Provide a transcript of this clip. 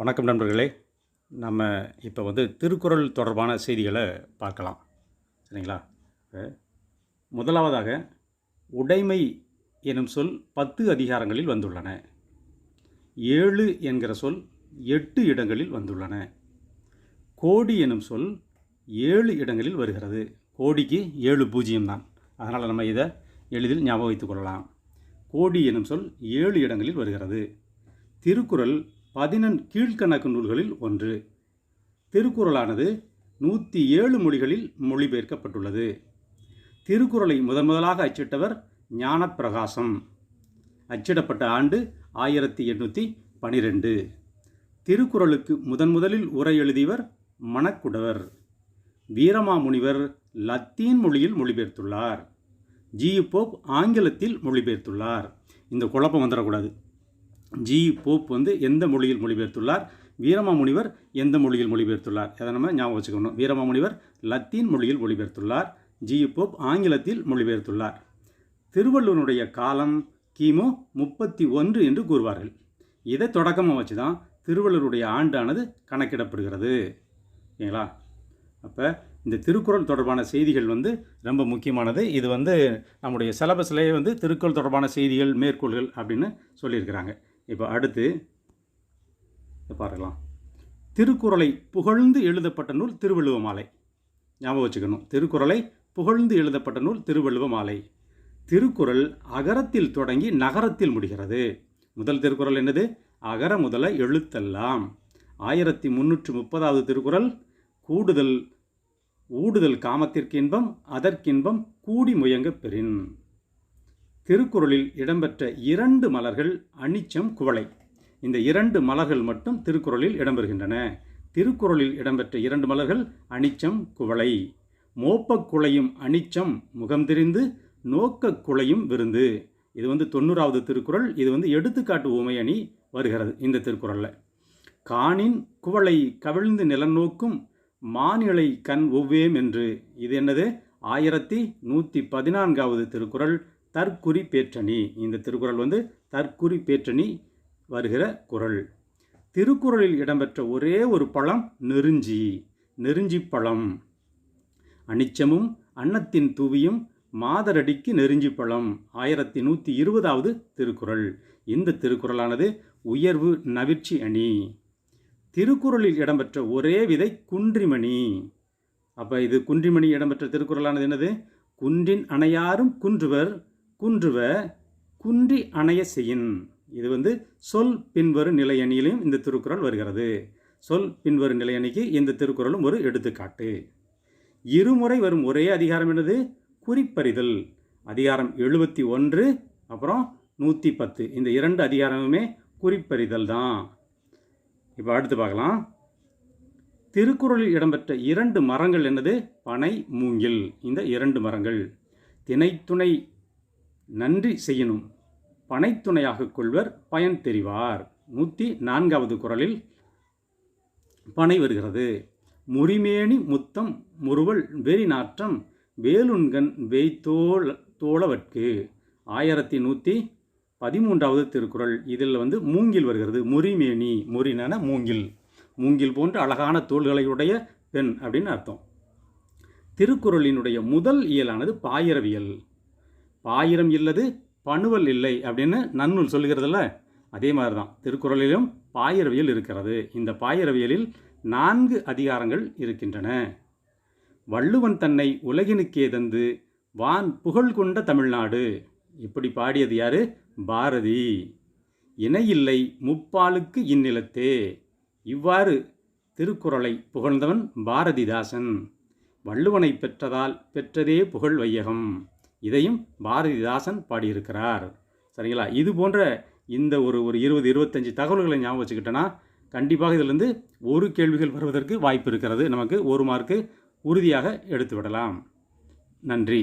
வணக்கம் நண்பர்களே. நம்ம இப்போ வந்து திருக்குறள் தொடர்பான செய்திகளை பார்க்கலாம். சரிங்களா? முதலாவதாக உடைமை எனும் சொல் பத்து அதிகாரங்களில் வந்துள்ளன. ஏழு என்கிற சொல் எட்டு இடங்களில் வந்துள்ளன. கோடி எனும் சொல் ஏழு இடங்களில் வருகிறது. கோடிக்கு ஏழு பூஜ்ஜியம் தான். அதனால் நம்ம இதை எளிதில் ஞாபகம் வைத்துக் கொள்ளலாம். கோடி எனும் சொல் ஏழு இடங்களில் வருகிறது. திருக்குறள் பதினெண் கீழ்க்கணக்கு நூல்களில் ஒன்று. திருக்குறளானது நூற்றி ஏழு மொழிகளில் மொழிபெயர்க்கப்பட்டுள்ளது. திருக்குறளை முதன் முதலாக அச்சிட்டவர் ஞானப்பிரகாசம். அச்சிடப்பட்ட ஆண்டு ஆயிரத்தி எண்ணூற்றி பனிரெண்டு. திருக்குறளுக்கு முதன் முதலில் உரை எழுதியவர் மணக்குடவர். வீரமாமுனிவர் லத்தீன் மொழியில் மொழிபெயர்த்துள்ளார். ஜி. போப் ஆங்கிலத்தில் மொழிபெயர்த்துள்ளார். இந்த குழப்பம் வந்துடக்கூடாது. ஜி போப் வந்து எந்த மொழியில் மொழிபெயர்த்துள்ளார்? வீரமாமுனிவர் எந்த மொழியில் மொழிபெயர்த்துள்ளார்? அதை நம்ம ஞாபகம் வச்சுக்கணும். வீரமாமுனிவர் லத்தீன் மொழியில் மொழிபெயர்த்துள்ளார். ஜி போப் ஆங்கிலத்தில் மொழிபெயர்த்துள்ளார். திருவள்ளுவனுடைய காலம் கிமு முப்பத்தி ஒன்று என்று கூறுவார்கள். இதை தொடக்கமாக வச்சு தான் திருவள்ளுவருடைய ஆண்டானது கணக்கிடப்படுகிறது. ஓகேங்களா? அப்போ இந்த திருக்குறள் தொடர்பான செய்திகள் வந்து ரொம்ப முக்கியமானது. இது வந்து நம்முடைய சிலபஸ்லேயே வந்து திருக்குறள் தொடர்பான செய்திகள் மேற்கோள்கள் அப்படின்னு சொல்லியிருக்கிறாங்க. இப்போ அடுத்து பார்க்கலாம் திருக்குறளை புகழ்ந்து எழுதப்பட்ட நூல் திருவள்ளுவ மாலை. ஞாபகம் வச்சுக்கணும். திருக்குறளை புகழ்ந்து எழுதப்பட்ட நூல் திருவள்ளுவ மாலை. திருக்குறள் அகரத்தில் தொடங்கி நகரத்தில் முடிகிறது. முதல் திருக்குறள் என்னது? அகர முதல எழுத்தெல்லாம். ஆயிரத்தி முன்னூற்று முப்பதாவது திருக்குறள் கூடுதல் ஊடுதல் காமத்திற்கு இன்பம் அதற்கின்பம் கூடி முயங்க பெறின். திருக்குறளில் இடம்பெற்ற இரண்டு மலர்கள் அனிச்சம் குவளை. இந்த இரண்டு மலர்கள் மட்டும் திருக்குறளில் இடம்பெறுகின்றன. திருக்குறளில் இடம்பெற்ற இரண்டு மலர்கள் அனிச்சம் குவளை. மோப்பக் குலையும் அனிச்சம் முகம் திரிந்து நோக்கக் குலையும் விருந்து. இது வந்து தொண்ணூறாவது திருக்குறள். இது வந்து எடுத்துக்காட்டு உமை அணி வருகிறது இந்த திருக்குறளில். காணின் குவளை கவிழ்ந்து நிலநோக்கும் மானிலை கண் ஒவ்வேம் என்று. இது என்னது? ஆயிரத்தி நூற்றி பதினான்காவது திருக்குறள். தற்குறி பேற்றணி இந்த திருக்குறள் வந்து தற்குறி பேற்றணி வருகிற குறள். திருக்குறளில் இடம்பெற்ற ஒரே ஒரு பழம் நெருஞ்சி நெருஞ்சி பழம். அனிச்சமும் அன்னத்தின் தூவியும் மாதரடிக்கு நெருஞ்சி பழம். ஆயிரத்தி நூற்றி இருபதாவது திருக்குறள். இந்த திருக்குறளானது உயர்வு நவிர்ச்சி அணி. திருக்குறளில் இடம்பெற்ற ஒரே விதை குன்றிமணி. அப்போ இது குன்றிமணி இடம்பெற்ற திருக்குறளானது என்னது? குன்றின் அணையாரும் குன்றுவர். குன்றுவ குன்றி அணைய செய்யின். இது வந்து சொல் பின்வரும் நிலையணியிலையும் இந்த திருக்குறள் வருகிறது. சொல் பின்வரும் நிலையணிக்கு இந்த திருக்குறளும் ஒரு எடுத்துக்காட்டு. இருமுறை வரும் ஒரே அதிகாரம் என்னது? குறிப்பறிதல். அதிகாரம் எழுபத்தி ஒன்று அப்புறம் நூற்றி பத்து. இந்த இரண்டு அதிகாரமுமே குறிப்பறிதல் தான். இப்போ அடுத்து பார்க்கலாம். திருக்குறளில் இடம்பெற்ற இரண்டு மரங்கள் என்னது? பனை மூங்கில். இந்த இரண்டு மரங்கள். திணைத்துணை நன்றி செய்யணும். பனைத்துணையாக கொள்வர் பயன் தெரிவார். நூற்றி நான்காவது குரலில் பனை வருகிறது. முறிமேனி முத்தம் முறுவல் வெறி நாற்றம் வேலுண்கண் வேய்த்தோள் தோளவற்கு ஆயிரத்தி நூற்றி பதிமூன்றாவது திருக்குறள் இதில் வந்து மூங்கில் வருகிறது. முறிமேனி முறினன மூங்கில். மூங்கில் போன்ற அழகான தோள்களையுடைய பெண் அப்படின்னு அர்த்தம். திருக்குறளினுடைய முதல் இயலானது பாயிரவியல். பாயிரம் இல்லது பணுவல் இல்லை அப்படின்னு நன்னூல் சொல்லுகிறதில்ல அதே மாதிரி தான் திருக்குறளிலும் பாயிரவியல் இருக்கிறது. இந்த பாயிரவியலில் நான்கு அதிகாரங்கள் இருக்கின்றன. வள்ளுவன் தன்னை உலகினுக்கே தந்து வான் புகழ் கொண்ட தமிழ்நாடு. இப்படி பாடியது யாரு? பாரதி. இணையில்லை முப்பாலுக்கு இந்நிலத்தே. இவ்வாறு திருக்குறளை புகழ்ந்தவன் பாரதிதாசன். வள்ளுவனை பெற்றதால் பெற்றதே புகழ் வையகம். இதையும் பாரதிதாசன் பாடியிருக்கிறார். சரிங்களா? இது போன்ற இந்த ஒரு ஒரு இருபது இருபத்தஞ்சி தகவல்களை ஞாபகம் வச்சுக்கிட்டோன்னா கண்டிப்பாக இதிலிருந்து ஒரு கேள்விகள் வருவதற்கு வாய்ப்பு இருக்கிறது. நமக்கு ஒரு மார்க்கு உறுதியாக எடுத்து விடலாம் நன்றி.